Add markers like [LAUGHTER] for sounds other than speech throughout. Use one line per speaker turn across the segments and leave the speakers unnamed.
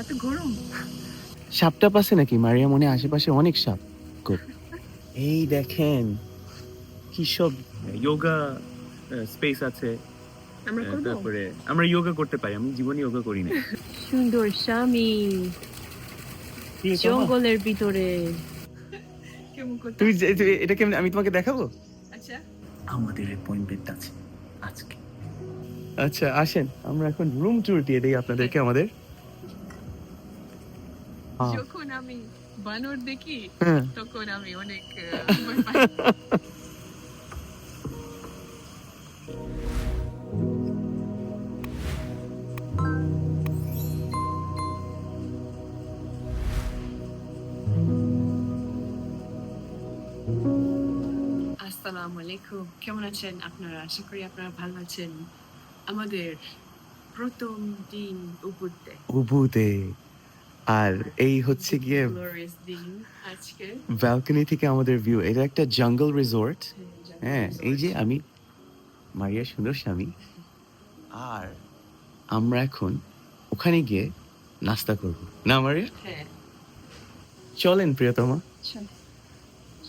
এত গরম।
সাপটাপ আছে নাকি? মারিয়া মনে আশেপাশে অনেক সাপ. এই দেখেন কি সব যোগা স্পেস আছে। তারপরে আমরা যোগা করতে পারি আমি জীবনে যোগা করি না
সুন্দর স্বামী। জঙ্গলের ভিতরে। কেমন
তুমি এটা কেমন আমি তোমাকে দেখাবো?
আচ্ছা।
আমাদের অ্যাপয়েন্টমেন্ট আছে আজকে। আচ্ছা আসেন আমরা এখন রুম ট্যুর দিয়ে দিই আপনাদেরকে আমাদের।
যখন আমি বানর দেখি
হ্যাঁ
তখন আমি অনেক আসসালামু আলাইকুম। কেমন আছেন আপনারা? আশা করি আপনারা ভালো আছেন। আমাদের প্রথম দিন উপরতে
উবুতে। আর এই হচ্ছে গিয়ে ব্যালকনি থেকে আমাদের ভিউ এটা একটা জঙ্গল রিসোর্ট হ্যাঁ এই যে আমি মারিয়া সুন্দর স্বামী। আর আমরা এখন ওখানে গিয়ে নাস্তা করব। না মারিয়া?
হ্যাঁ।
চলেন প্রিয়তমা।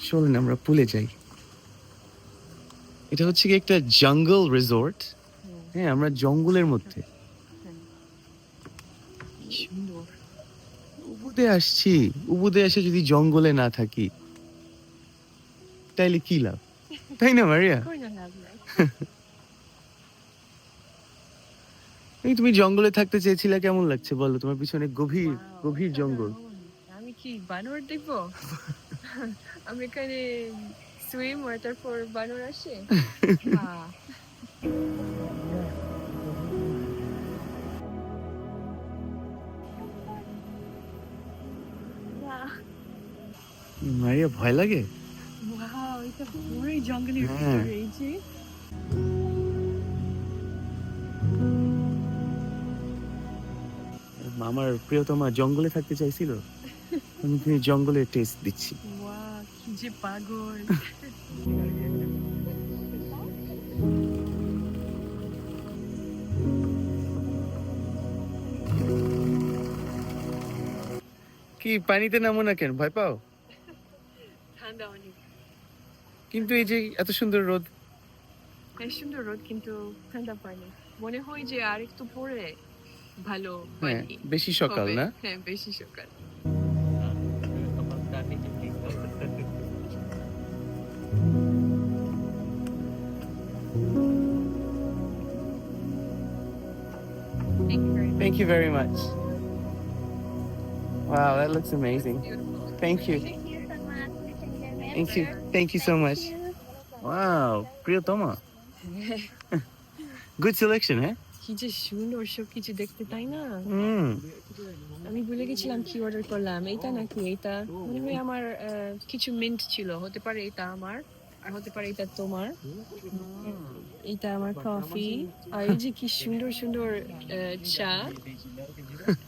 চলেন আমরা পুলে যাই। এটা হচ্ছে কি একটা জঙ্গল রিসোর্ট হ্যাঁ আমরা জঙ্গলের মধ্যে।
সুন্দর।
উবুতে আসছি। উবুতে এসে যদি জঙ্গলে না থাকি তাইলে কি লাভ? তাই না মারিয়া? [LAUGHS] এই তুমি জঙ্গলে থাকতে চেয়েছিলে কেমন লাগছে বলো? তোমার পিছনে গভীর গভীর জঙ্গল।
আমি কি বানর দেখব? [LAUGHS] আমি এখানে সুইম আর তারপর বানর আসে? [LAUGHS]
মারিয়া ভয় লাগে?
জঙ্গলের
হ্যাঁ।
ভিতরে এই যে।
আমার প্রিয়তমা জঙ্গলে থাকতে চাইছিল। আমি তুমি জঙ্গলের টেস্ট দিচ্ছি।
যে পাগল।
কি পানিতে নামো না কেন? ভয় পাও?
ঠান্ডা অনেক
কিন্তু এই যে এত সুন্দর রোদ
বেশ সুন্দর রোদ কিন্তু ঠান্ডা পানি মনে হয় যে আর একটু পরে ভালো
হ্যাঁ বেশি সকাল। না
হ্যাঁ বেশি সকাল. Thank you very much.
Wow, that looks amazing. Thank you.
Thank you.
Thank you so much. Wow, প্রিয়তমা গুড সিলেকশন হ্যাঁ
কি যে সুন্দর সব কিছু দেখতে তাই না?
হুম।
আমি ভুলে গেছিলাম কি অর্ডার করলাম। এইটা নাকি? এইটা? মনে হয় আমার আহ, কিছু মিন্ট ছিল। হতে পারে এটা আমার আর হতে পারে এটা তোমার। এটা আমার কফি আর এই যে কি সুন্দর সুন্দর আহ, চা।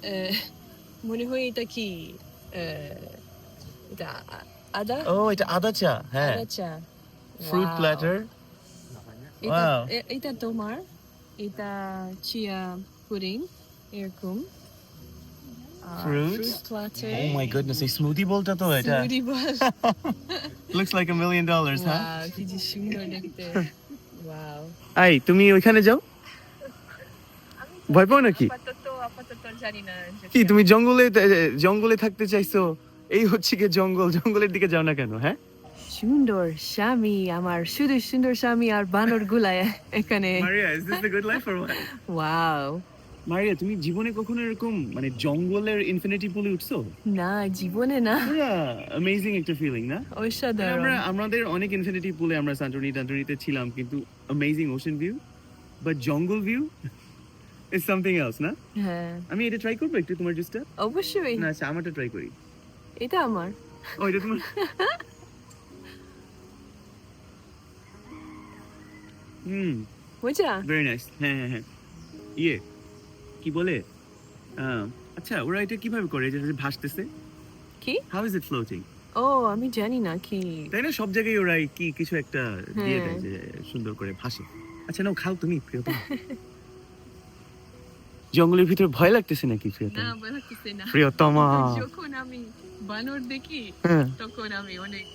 আহ, মনে হয় এটা কি? আহ, এটা আদা?
ও এটা আদা চা হ্যাঁ।
আদা চা।
ফ্রুট প্ল্যাটার
এটা এটা তোমার এটা চিয়া পুডিং এরকম।
Fruits?
Platter
oh my goodness এই স্মুদি বলটা তো এটা।
Smoothie bowl.
Looks like a million dollars হ্যাঁ
Wow, কি যে সুন্দর দেখতে। ওয়াও
আই তুমি ওইখানে যাও। ভয় পাও নাকি?
আপাতত আপাতত জানি না
কি তুমি জঙ্গলে জঙ্গলে থাকতে চাইছো? এই হচ্ছে কি জঙ্গল জঙ্গলের দিকে যাও না কেন হ্যাঁ?
সুন্দর স্বামী আমার শুধু সুন্দর স্বামী আর বানর গুলায় এখানে।
Maria is this the good life or
wow
Maria তুমি জীবনে কখনো এরকম মানে জঙ্গলের ইনফিনিটি পুলে উঠছো?
না জীবনে না।
অ্যামেজিং একটা ফিলিং না?
অসাধারণ।
আমরা আমাদের অনেক ইনফিনিটি পুলে আমরা সান্টনি টান্টনিতে ছিলাম কিন্তু amazing ocean view but jungle view is something else না?
হ্যাঁ।
আমি এটা ট্রাই করব একটু তোমার জুসটা
অবশ্যই।
না আচ্ছা আমারটা ট্রাই করি।
এটা আমার।
ও এটা তোমার? হুম। ভেরি নাইস হ্যাঁ হ্যাঁ হ্যাঁ। ইয়ে কি বলে? আচ্ছা ওরা এটা কীভাবে করে? যে ভাসতেছে?
কি?
হাউ ইজ ইট ফ্লোটিং
ও আমি জানি না কি?
তাই না? সব জায়গায় ওরা কি কিছু একটা দিয়ে
হ্যাঁ।
দেয় যে সুন্দর করে ভাসে। আচ্ছা নাও খাও তুমি প্রিয় জঙ্গলের ভিতরে ভয় লাগতেছে নাকি
না
প্রিয়তমা
ভয় লাগতেছে না।
প্রিয়তমা।
যখন আমি বানর দেখি তখন আমি অনেক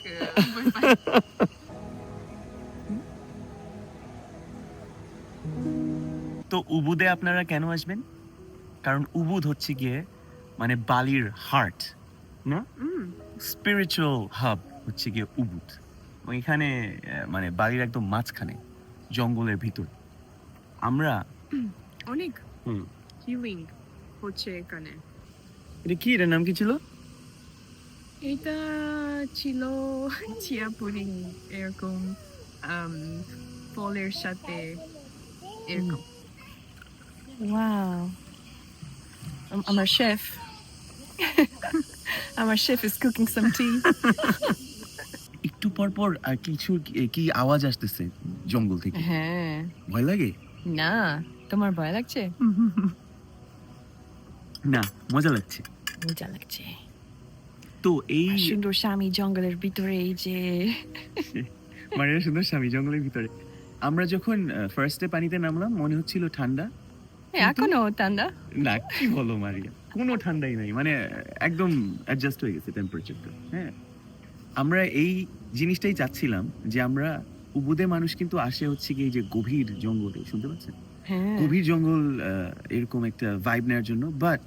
তো উবুদে আপনারা কেন আসবেন? কারণ উবুদ হচ্ছে গিয়ে মানে বালির হার্ট না? স্পিরিচুয়াল হাব হচ্ছে গিয়ে উবুদ। আহ, মানে বালির একদম মাঝখানে জঙ্গলের ভিতর। আমরা
অনেক
হুম।
হিলিং হচ্ছে এখানে।
এটা কি? এটার নাম কি ছিল?
এটা ছিল চিয়া পুডিং এরকম আম, ফলের সাথে এরকম। ওয়াও আমার শেফ। আমার chef is cooking some tea
একটু পর পর আর কিছু কি- কি আওয়াজ আসতেছে জঙ্গল থেকে?
হ্যাঁ।
ভয় লাগে?
না তোমার ভয় লাগছে?
না মজা লাগছে।
মজা লাগছে।
তো এই
সুন্দর স্বামী জঙ্গলের ভিতরে এই যে [LAUGHS]
মারিয়া সুন্দর স্বামী জঙ্গলের ভিতরে। আমরা যখন ফার্স্টে পানিতে নামলাম মনে হচ্ছিল ঠান্ডা।
এখনও ঠান্ডা?
না কি বলো মারিয়া? কোনো ঠান্ডাই নাই। মানে একদম অ্যাডজাস্ট হয়ে গেছে টেম্পারেচারটা হ্যাঁ? আমরা এই জিনিসটাই চাচ্ছিলাম যে আমরা উবুদে মানুষ কিন্তু আসে হচ্ছে কি এই যে গভীর জঙ্গলে শুনতে পাচ্ছেন?
হ্যাঁ।
গভীর জঙ্গল এরকম একটা ভাইব নেওয়ার জন্য বাট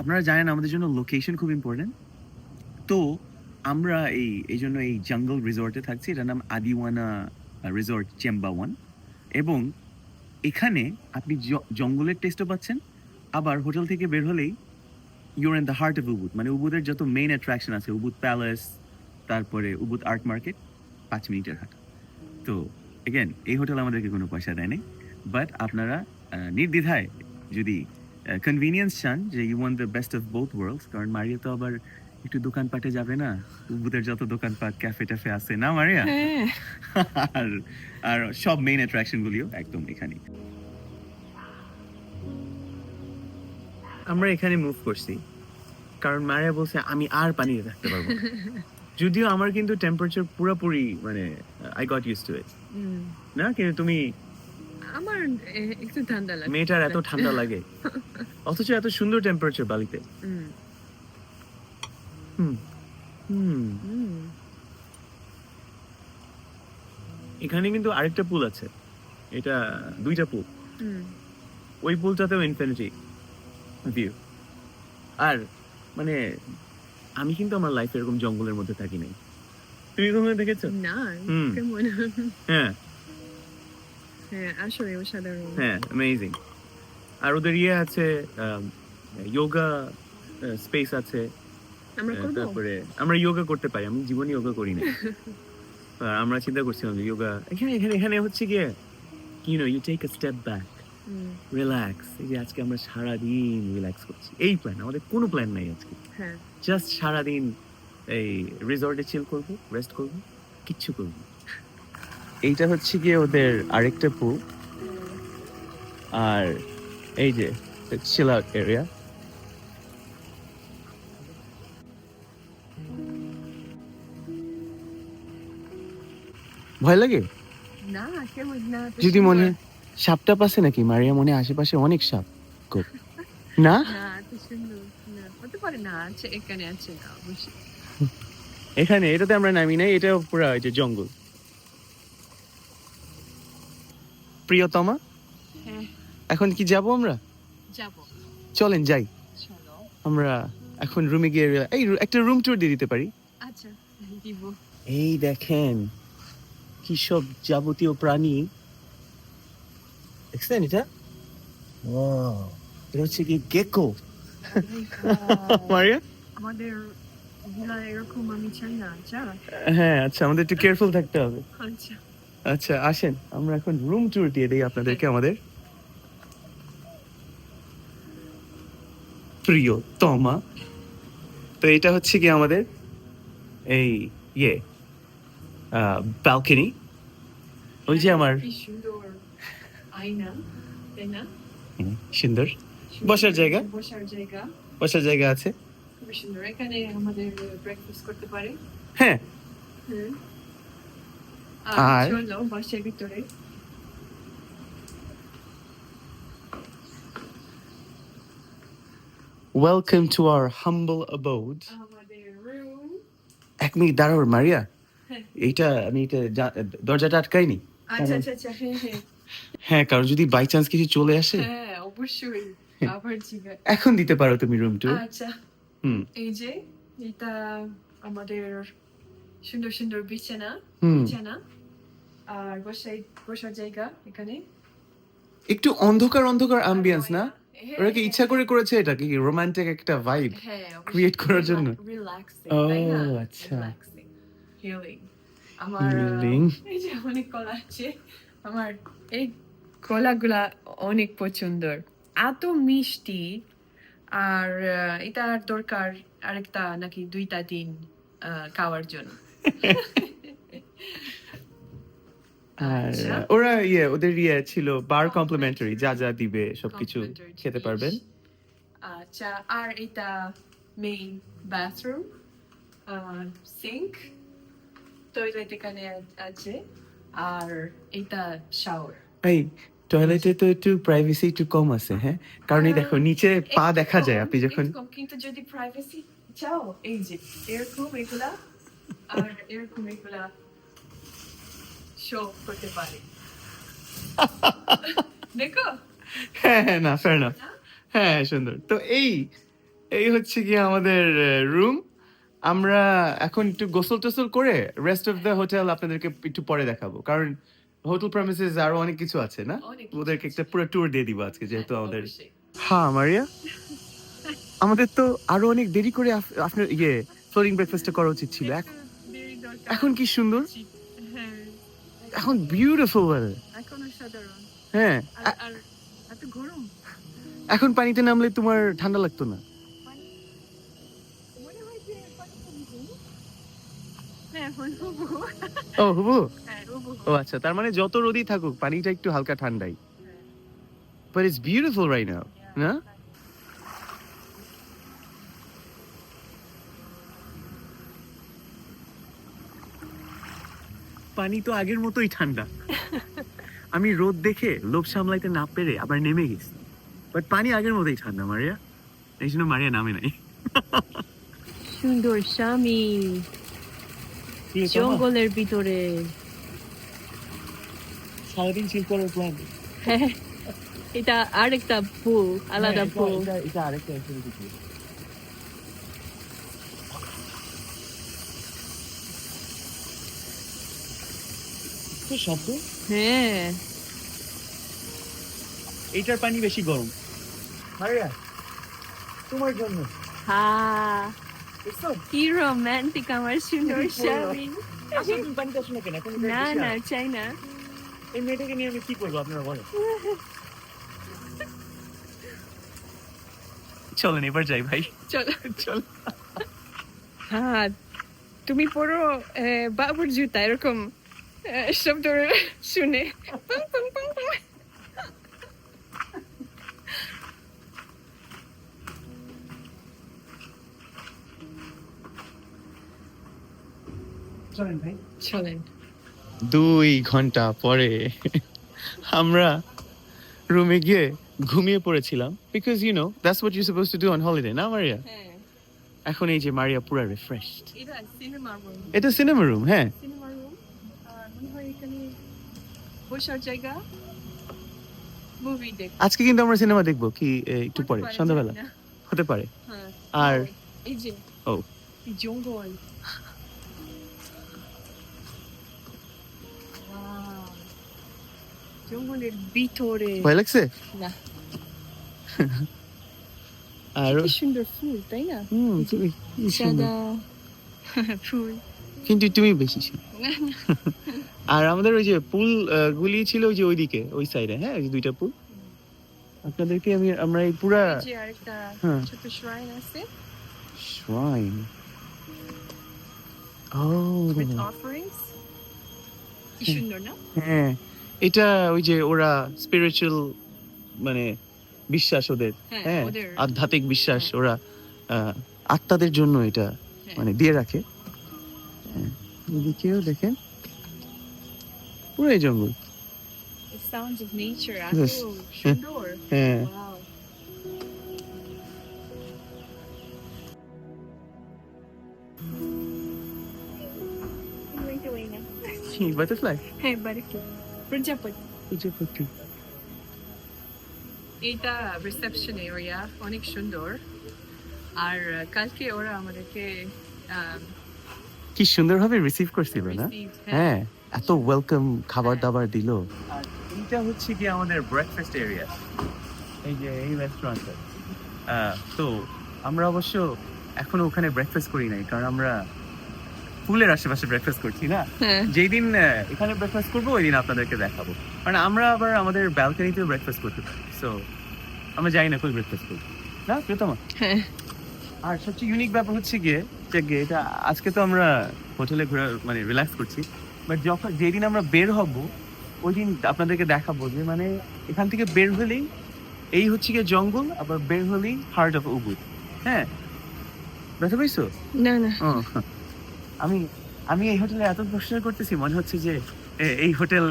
আপনারা জানেন আমাদের জন্য লোকেশন খুব ইম্পর্টেন্ট তো আমরা এই এই জন্য এই জঙ্গল রিসর্টে থাকছি। এটার নাম আদিওয়ানা রিসর্ট চেম্বা ওয়ান এবং এখানে আপনি জঙ্গলের টেস্টও পাচ্ছেন, আবার হোটেল থেকে বের হলেই your in the heart of Ubud মানে উবুদের যত মেইন অ্যাট্রাকশন আছে উবুদ প্যালেস তারপরে উবুদ আর্ট মার্কেট পাঁচ মিনিটের হাঁটা। তো এগেন এই হোটেল আমাদেরকে কোনো পয়সা দেয়নি। বাট আপনারা নির্দ্বিধায় যদি কনভিনিয়েন্স চান যে you want the best of both worlds কারণ মারিয়া তো আবার একটু দোকানপাটে যাবে না? উবুদের যত দোকানপাট ক্যাফে ট্যাফে আছে না মারিয়া?
হ্যাঁ। [LAUGHS]
আর আর সব মেইন অ্যাট্রাকশন গুলিও একদম এখানে আমরা এখানে মুভ করছি। কারণ মারিয়া বলছে আমি আর পানিতে থাকতে পারব [LAUGHS] যদিও আমার কিন্তু টেম্পারেচার পুরোপুরি মানে I got use to it না কিন্তু তুমি
আমার একটু ঠান্ডা লাগে।
মেয়েটার এত ঠান্ডা লাগে। [LAUGHS] অথচ এত সুন্দর টেম্পারেচার বালিতে। এখানে কিন্তু আরেকটা পুল আছে। এটা দুইটা পুল। ওই পুলটাতেও ইনফিনিটি ভিউ আর মানে আমি কিন্তু আমার লাইফে এরকম জঙ্গলের মধ্যে থাকি নাই তুমি কখনো দেখেছ?
না কেমন
হ্যাঁ
হ্যাঁ। আসলে অসাধারণ
হ্যাঁ অ্যামেজিং আর ওদের ইয়ে আছে যোগা স্পেস আছে।
আমরা
তারপরে আমরা যোগা করতে পারি আমি জীবনে যোগা করি না [LAUGHS] আর আমরা চিন্তা করছিলাম যে যোগা এখানে এখানে এখানে হচ্ছে গিয়ে you know you take a step back relax এই যে আজকে আমরা সারাদিন রিল্যাক্স করছি। এই প্ল্যান আমাদের কোনো প্ল্যান নাই আজকে।
হ্যাঁ।
জাস্ট সারাদিন এই রিসর্টে চিল করব রেস্ট করব কিচ্ছু করব এইটা হচ্ছে গিয়ে ওদের আরেকটা পুল আর এই যে চিল আউট এরিয়া ভয় লাগে?
না
যদি। মনে সাপটা পাশে নাকি? মারিয়া মনে আশেপাশে অনেক সাপ। খুব। না?
আছে এখানে আছে
এটাতে আমরা নামি নাই এটা পুরো ওই যে জঙ্গল। প্রিয়তমা?
হ্যাঁ।
এখন কি যাব আমরা?
যাব।
চলেন যাই। আমরা এখন রুমে গিয়ে এই একটা রুম ট্যুর দিয়ে দিতে পারি।
আচ্ছা দিব।
এই দেখেন কি সব যাবতীয় প্রাণী। দেখছেন এটা? এটা হচ্ছে কি গেকো [LAUGHS] মারিয়া?
আমাদের এরকম আমি চাই না আচ্ছা?
হ্যাঁ আচ্ছা আমাদের একটু কেয়ারফুল থাকতে হবে।
আচ্ছা।
আচ্ছা আসেন আমরা এখন রুম ট্যুর দিয়ে দিই আপনাদেরকে আমাদের। প্রিয় তমা তো এটা হচ্ছে কি আমাদের? এই ইয়ে। ব্যালকনি ওই যে আমার
কি সুন্দর।
বসার জায়গা?
বসার জায়গা।
বসার জায়গা আছে।
সুন্দর। এখানে আমাদের ব্রেকফাস্ট করতে পারে।
হ্যাঁ। আর-
চলো বাসার ভিতরে।
Welcome to our humble abode এক মিনিট দাঁড়াও মারিয়া। এইটা আমি এটা দরজাটা আটকাইনি।
আচ্ছা আচ্ছা আচ্ছা হ্যাঁ হ্যাঁ।
হ্যাঁ কারণ যদি বাই চান্স কিছু চলে আসে
হ্যাঁ অবশ্যই। আবার জিজ্ঞাসা
এখন দিতে পারো তুমি রুম টু
আচ্ছা।
হুম।
এই যে এটা আমাদের সুন্দর সুন্দর বিছানা বিছানা। আর বসাই বসার জায়গা এখানে।
একটু অন্ধকার অন্ধকার অ্যাম্বিয়েন্স না?
হ্যাঁ,
ওরা কি
হ্যাঁ,
ইচ্ছা করে করেছে এটা কি? রোমান্টিক একটা ভাইব
হ্যাঁ
create করার জন্য? ও, আচ্ছা।
হিলিং আমার আহ, এই যে অনেক কলা আছে আমার এই কলাগুলা অনেক পছন্দের। এত মিষ্টি আর এটার দরকার আরেকটা নাকি দুইটা দিন খাওয়ার জন্য। [LAUGHS]
আর
আচ্ছা।
ওরা ইয়ে ওদের ইয়ে ছিল বার কমপ্লিমেন্টারি যা যা দিবে সবকিছু খেতে পারবেন।
আচ্ছা আর এটা মেইন বাথরুম সিঙ্ক টয়লেট এখানে আছে। আর এটা শাওয়ার
এই টয়লেটে তো একটু প্রাইভেসি একটু কম আছে হ্যাঁ? কারণ এই দেখো নিচে পা দেখা যায় আপনি যখন
কিন্তু যদি প্রাইভেসি চাও এই যে এরকম এগুলা আর এরকম এগুলা শো করতে পারে। [LAUGHS] দেখো?
হ্যাঁ হ্যাঁ না ফেয়ার না? হ্যাঁ সুন্দর। তো এই এই হচ্ছে কি আমাদের রুম আমরা এখন একটু গোসল টোসল করে রেস্ট অফ দ্য হোটেল আপনাদেরকে একটু পরে দেখাবো। কারণ হোটেল প্রেমিসেস আরও অনেক কিছু আছে না? ওদেরকে একটা পুরো ট্যুর দিয়ে দিব আজকে যেহেতু
হ্যাঁ,
আমাদের। হ্যাঁ মারিয়া? আমাদের তো আরও অনেক দেরি করে আপনার ইয়ে ফ্লোরিং ব্রেকফাস্টটা করা উচিত ছিল। এখন কি সুন্দর?
হ্যাঁ।
এখন বিউটিফুল হ্যাঁ এখন পানিতে নামলে তোমার ঠান্ডা লাগতো না
মনে হয় যে হ্যাঁ
ও হবু ও আচ্ছা তার মানে যত রোদই থাকুক, পানিটা একটু হালকা ঠান্ডাই। But it's beautiful right now না? পানি তো আগের মতোই ঠান্ডা। আমি রোদ দেখে লোভ সামলাইতে না পেরে আবার নেমে গেছি। বাট পানি আগের মতোই ঠান্ডা, মারিয়া। এই জন্য মারিয়া নামে নাই।
সুন্দর স্বামী। জঙ্গলের ভিতরে।
সারাদিন চিল করার প্ল্যান
হ্যাঁ এটা আরেকটা পুল আলাদা পুল
এটা আরেকটা অ্যাক্টিভিটি শব্দ?
হ্যাঁ।
এইটার পানি বেশি গরম। তোমার জন্য।
হ্যাঁ কি রোমান্টিক আমার সুন্দর স্বামী।
আসলে তুমি পানিতে আসো না কেন?
না না চাই না।
এই মেয়েটাকে নিয়ে আমি কি করব আপনারা বলেন। চলেন এবার যাই ভাই।
চলো।
চল।
হ্যাঁ তুমি পড়ো বাবুর জুতা এরকম শব্দ শুনে পং, পং, পং, পং।
চলেন ভাই।
চলেন।
দুই ঘণ্টা পরে আমরা রুমে গিয়ে ঘুমিয়ে পড়েছিলাম। Because you know that's what you suppose to do on holiday না মারিয়া?
হ্যাঁ।
এখন এই যে মারিয়া পুরা রিফ্রেশড
এটা সিনেমা রুম
এটা সিনেমা রুম হ্যাঁ।
সিনেমা রুম আর মনে হয় এখানে বসার জায়গা মুভি দেখ
আজকে কিন্তু আমরা সিনেমা দেখব কি একটু পরে সন্ধ্যাবেলা। হতে পারে।
হ্যাঁ।
আর
এই যে
ও।
জঙ্গল। জঙ্গলের ভিতরে
ভয় লাগছে
না
আর
সুন্দর ফুল তাই না
হুম, তুমি
সাদা ফুল
কিন্তু তুমি বেশি ছিল আর আমাদের ওই যে পুল গুলি ছিল ওই যে ওইদিকে ওই সাইডে হ্যাঁ ওই যে দুইটা পুল আপনাদেরকে আমি আমরা এই পুরা হ্যাঁ
ছোট shrine আছে
shrine ও
with offerings? কি সুন্দর না
হ্যাঁ এটা ওই যে ওরা স্পিরিচুয়াল মানে বিশ্বাস ওদের।
হ্যাঁ,
হ্যাঁ আধ্যাত্মিক বিশ্বাস ওরা আত্মাদের জন্য এটা মানে দিয়ে রাখে। হ্যাঁ, এদিকেও দেখেন পুরো এই
জঙ্গল। [LAUGHS]
হ্যাঁ।, [LAUGHS]
হ্যাঁ। Butterfly. Hey,
butterfly.
প্রজাপতি রিসেপশন এরিয়া অনেক সুন্দর আর কালকে ওরা আমাদেরকে
কি সুন্দরভাবে রিসিভ করছিল না? হ্যাঁ। এত ওয়েলকাম খাবার
হ্যাঁ।
দাবার দিল। আর এইটা হচ্ছে কি আমাদের ব্রেকফাস্ট এরিয়া এই যে এই রেস্টুরেন্টটা তো আমরা অবশ্য এখনও ওখানে ব্রেকফাস্ট করি নাই কারণ আমরা পুলের আশেপাশে ব্রেকফাস্ট করছি না?
হ্যাঁ।
যেই দিন এখানে ব্রেকফাস্ট করব ওই দিন আপনাদেরকে দেখাবো। কারণ আমরা আবার আমাদের ব্যালকনিতেও ব্রেকফাস্ট করতে পারি। সো আমরা যাই না কই ব্রেকফাস্ট করি না প্রিয়তমা?
হ্যাঁ।
আর সবচেয়ে ইউনিক ব্যাপার হচ্ছে গিয়ে যে এটা আজকে তো আমরা হোটেলে ঘোরা মানে রিল্যাক্স করছি। বাট যখন যেদিন আমরা বের হব ওই দিন আপনাদেরকে দেখাবো যে মানে এখান থেকে বের হলেই এই হচ্ছে গিয়ে জঙ্গল আবার বের হলেই হার্ট অফ উবুদ হ্যাঁ? ব্যথা পাইছো?
না না।
আমি আমি এই হোটেলে এত প্রশ্ন করতেছি মনে হচ্ছে যে এই হোটেল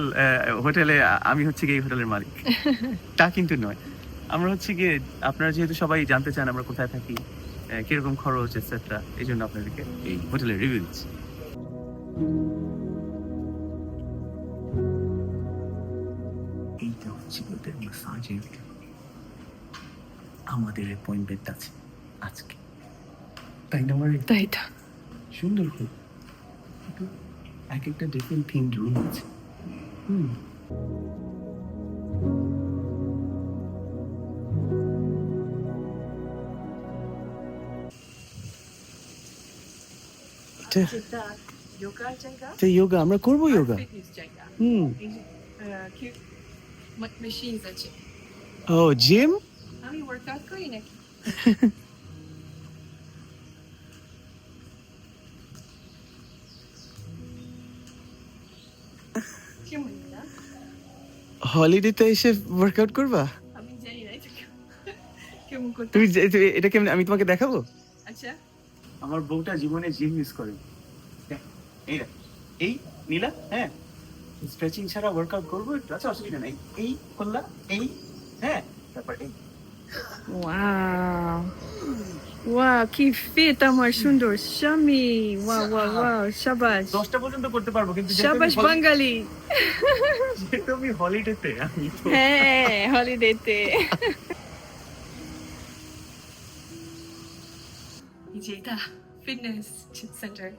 হোটেলে আমি হচ্ছে গিয়ে এই হোটেলের মালিক। [LAUGHS] তা কিন্তু নয়। আমরা হচ্ছে গিয়ে আপনারা যেহেতু সবাই জানতে চান আমরা কোথায় থাকি কীরকম খরচ এটসেট্রা এই জন্য আপনাদেরকে এই হোটেলের রিভিউ দিচ্ছি। এইটা হচ্ছে ওদের আমাদের অ্যাপয়েন্টমেন্ট আছে আজকে। তাই না আমার
তাই
সুন্দর খুব। এক একটা ডিফারেন্ট থিম রুম আছে হুম। যোগা আমরা করব যোগা হুম। ও জিম
আমি ওয়ার্কআউট করি নাকি? [LAUGHS]
হলিডেতে এসে ওয়ার্কআউট করবা?
আমি জানি না কেমন- কেমন করতে
তুমি এটা কেমন আমি তোমাকে দেখাবো?
আচ্ছা।
আমার বউটা জীবনে জিম মিস করে। দেখ, এই এই নীলা হ্যাঁ? স্ট্রেচিং ছাড়া ওয়ার্কআউট করব একটু আচ্ছা অসুবিধা নাই। এই করলা এই হ্যাঁ? তারপর এই।
ওয়াও ওয়াও কি ফিট আমার সুন্দর স্বামী ওয়াও ওয়াও ওয়াও শাবাশ
দশটা পর্যন্ত করতে পারব কিন্তু
শাবাশ বাঙালি।
যেহেতু আমি হলিডেতে আমি
হ্যাঁ হলিডেতে যেটা ফিটনেস সেন্টার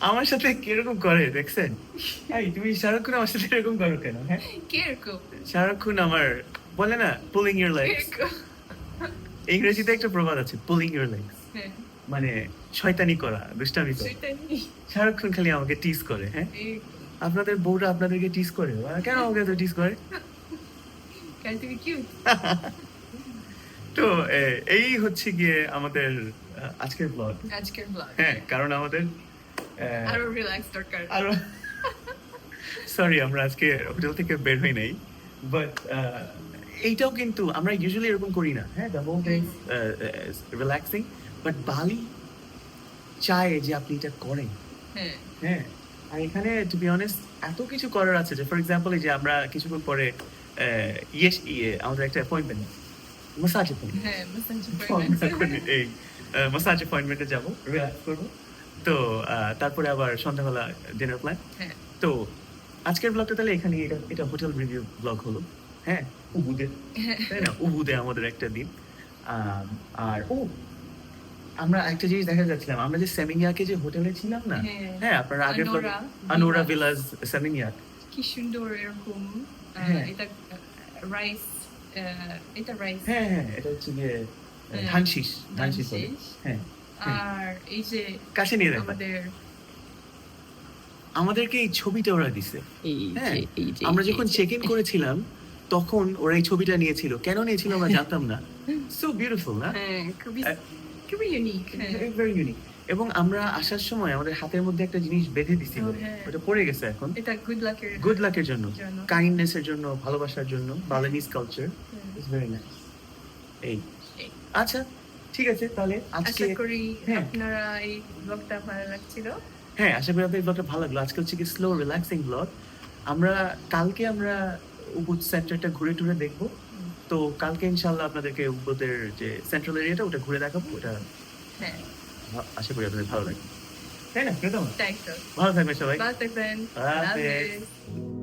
আমার সাথে কীরকম করে দেখছেন? এই তুমি সারাক্ষণ আমার সাথে এরকম করো কেন হ্যাঁ?
কীরকম?
সারাক্ষণ আমার বলে না পুলিং ইউর লেগস ইংরেজিতে একটা প্রবাদ আছে পুলিং ইউর লেগস
হ্যাঁ।
মানে শয়তানি করা দুষ্টামি করা। সারাক্ষণ খালি আমাকে টিস করে হ্যাঁ? আপনাদের বউরা আপনাদেরকে টিস করে কেন [LAUGHS] আমাকে [LAUGHS] তো টিস করে? তো এই হচ্ছে গিয়ে আমাদের আজকের ব্লগ
আজকের ব্লগ
হ্যাঁ কারণ আমাদের
আরও রিল্যাক্স দরকার
আরও সরি আমরা আজকে হোটেল থেকে বের হই নাই বাট এইটাও কিন্তু আমরা ইউজুয়ালি এরকম করি না। হ্যাঁ the whole relaxing but Bali চায় যে আপনি এটা করেন।
হ্যাঁ।
হ্যাঁ আর এখানে টু বি অনেস্ট এত কিছু করার আছে যে ফর এক্সাম্পল এই যে আমরা কিছুক্ষণ পরে ইয়েস ইয়ে আমাদের একটা অ্যাপয়েন্টমেন্ট মাসাজ অ্যাপয়েন্টমেন্ট মাসাজ অ্যাপয়েন্টমেন্টে যাব রিল্যাক্স করব। তো তারপরে আবার সন্ধ্যাবেলা ডিনার প্ল্যান
হ্যাঁ।
তো আজকের ব্লগটা তাহলে এখানে এটা এটা হোটেল রিভিউ ব্লগ হলো। হ্যাঁ উবুদে। তাই না? উবুদে আমাদের একটা দিন। আর ও আমরা একটা জিনিস দেখা যাচ্ছিলাম। আমরা যে সেমিনিয়াকে যে হোটেলে ছিলাম না
হ্যাঁ।
হ্যাঁ আপনার আগের
আনোরা।
ভিলাজ সেমিনিয়াক
কি সুন্দর এরকম
হ্যাঁ।
এটা রাইস এটা রাইস
হ্যাঁ হ্যাঁ এটা হচ্ছে গিয়ে
হ্যাঁ।
ধানশিস ধানশিস। হ্যাঁ।
আর এই যে
কাছে নিয়ে
আমাদের
আমাদেরকে এই ছবিটা ওরা দিছে।
এই
হ্যাঁ, আমরা যখন চেক ইন করেছিলাম তখন ওরা এই ছবিটা নিয়েছিল। কেন নিয়েছিল আমরা জানতাম না। সো বিউটিফুল না?
হ্যাঁ খুবই খুবই ইউনিক
ভেরি ইউনিক এবং আমরা আসার সময় আমাদের হাতের মধ্যে একটা জিনিস বেঁধে দিছিল।
ও, হ্যাঁ।
ওটা পড়ে গেছে এখন।
এটা গুড লাকের
গুড লাকের জন্য। কাইন্ডনেস এর জন্য ভালোবাসার জন্য। Balinese culture it's very nice এই। আচ্ছা ঠিক আছে তাহলে আজকে
করি
হ্যাঁ।
আপনারা এই ব্লগটা ভালো লাগছিল।
হ্যাঁ আশা করি আপনাদের ব্লগটা ভালো লাগল। আজকে হচ্ছে কি স্লো রিল্যাক্সিং ব্লগ আমরা কালকে আমরা উবুদ সেন্টারটা ঘুরে টুরে দেখব। তো কালকে ইনশাল্লাহ আপনাদেরকে উবুদের যে সেন্ট্রাল এরিয়াটা ওটা ঘুরে দেখাবো। ওটা
হ্যাঁ।
আশা করি আপনাদের ভালো লাগবে। তাই না ভালো থাকবেন সবাই। আল্লাহ হাফেজ।